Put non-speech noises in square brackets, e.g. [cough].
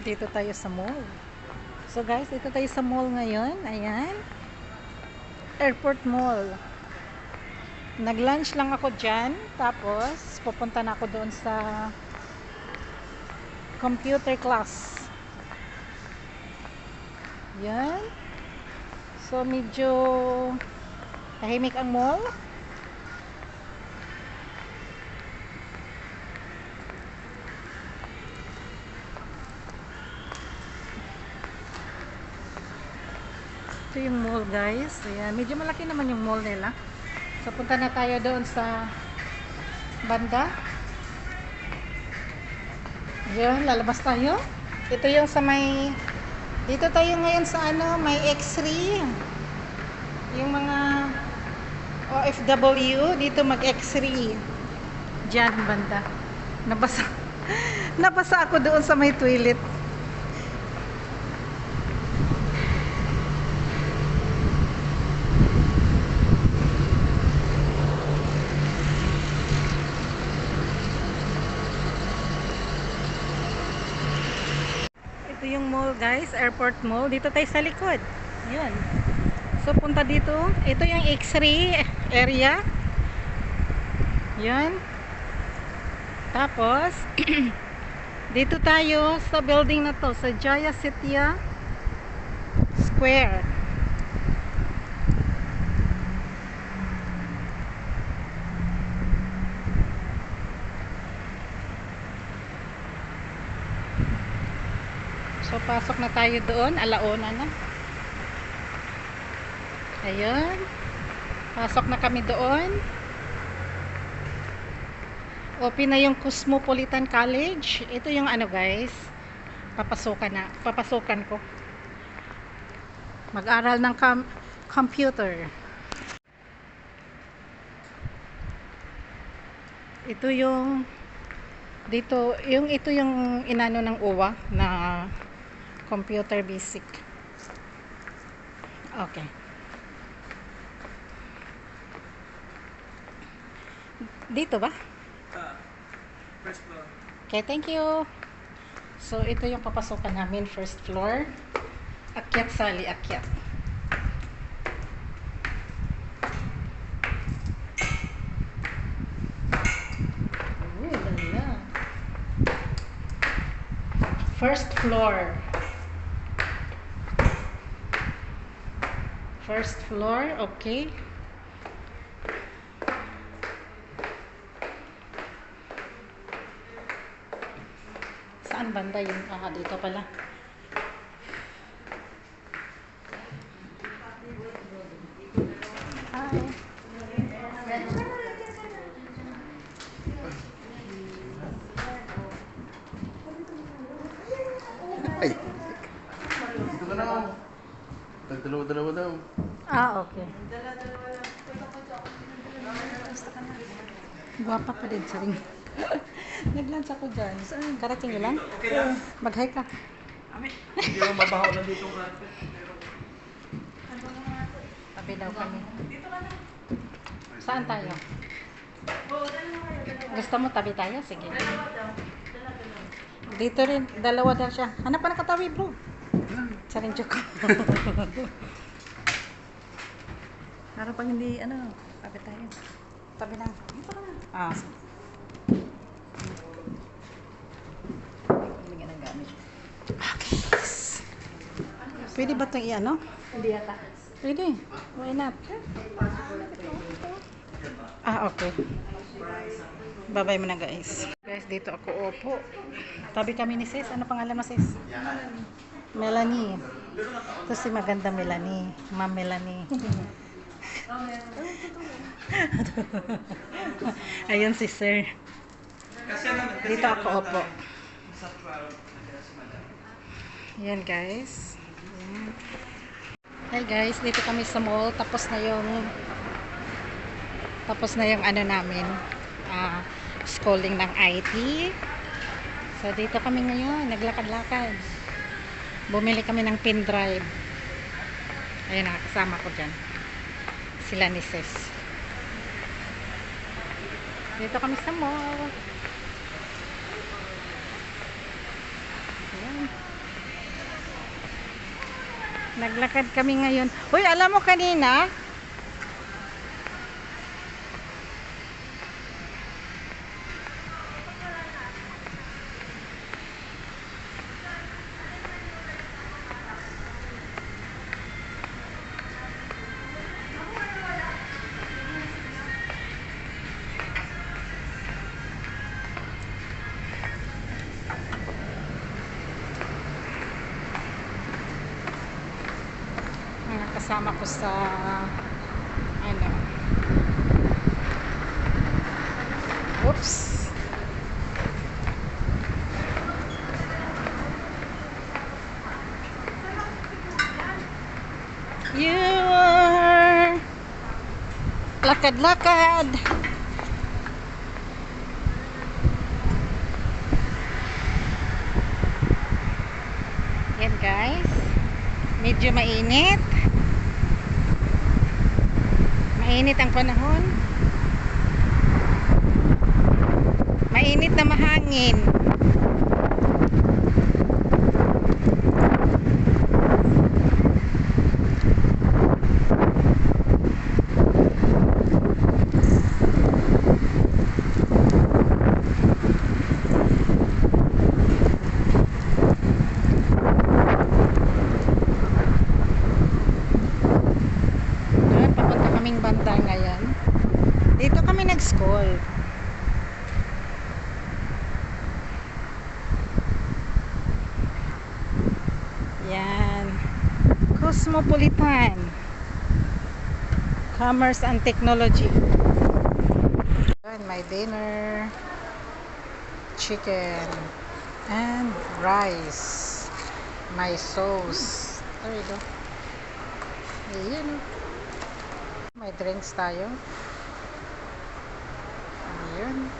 Dito tayo sa mall. So guys, dito tayo sa mall ngayon. Ayan. Airport Mall. Nag-lunch lang ako dyan. Tapos, pupunta na ako doon sa computer class. Yan. So, medyo tahimik ang mall. Ito yung mall guys. Ayan. Medyo malaki naman yung mall nila. So punta na tayo doon sa banda. Ayan, lalabas tayo. Ito yung sa may dito tayo ngayon sa ano, may X-ray. Yung mga OFW dito mag X-ray. Diyan banda. Nabasa [laughs] Nabasa ako doon sa may toilet. Ito yung mall guys, airport mall. Dito tayo sa likod. Yun. So punta dito. Ito yung X-ray area. Yun. Tapos, [clears throat] dito tayo sa building na to, sa Jaya Setia Square. So, pasok na tayo doon. Alauna na. Ayun. Pasok na kami doon. Open na yung Cosmopolitan College. Ito yung ano guys. Papasukan na. Papasukan ko. Mag-aral ng com- computer. Ito yung dito, yung ito yung inano ng uwa na computer basic. Okay. Dito ba? Ah, first floor. Okay, thank you. So, ito yung papasukan namin, first floor. Akyat sali, akyat. Ooh. First floor. First floor, okay. Saan banda yung ah, dito pala? Hi. Ay! Ito ka na. Tagdalawa-dalawa daw. Ah, okay. Guwapa pa din sa ring. [laughs] Nag-lunch ako dyan. Saan? Karating nyo lang? Okay lang. Mag-hi ka. [laughs] Hindi mo mabahaw na dito ang carpet. Tabi daw kami. Saan tayo? Gusto mo tabi tayo? Sige. Dito rin. Dalawa daw siya. Hanap pa nakatabi bro. Sa rin joke. [laughs] Para pag hindi, ano, tabi tayo. Tabi lang. Dito ka na. Ah. sige. Bigyan ng gamit. Okay. Pwede ba itong i-ano? Hindi yata. Pwede. Why not? Ah, okay. Bye-bye mo na guys. Guys, dito ako opo. Tabi kami ni sis. Ano pangalan mo sis? Melanie. Ito si maganda Melanie. Ma'am Melanie. [laughs] Ayun si sir. Dito ako opo. Sa 12, nandiyan si madam. Yan guys. Hi guys, dito kami sa mall. Tapos na yung tapos na yung ano namin ah schooling ng IT. So dito kami ngayon, naglakad-lakad bumili kami ng pendrive ayun na ko dyan. Sila ni Ses. Dito kami sa mall. Ayan. Naglakad kami ngayon. Uy alam mo kanina kasama ko sa ano. Oops. You are lakad-lakad. Yan guys. Medyo mainit mainit ang panahon. Mainit na mahangin Ayan, papunta kaming banda ngayon. Kami nag-school. Yan. Cosmopolitan. Commerce and Technology. Yan, my dinner. Chicken. And rice. My sauce. There you go. Ayan. May drinks tayo. iron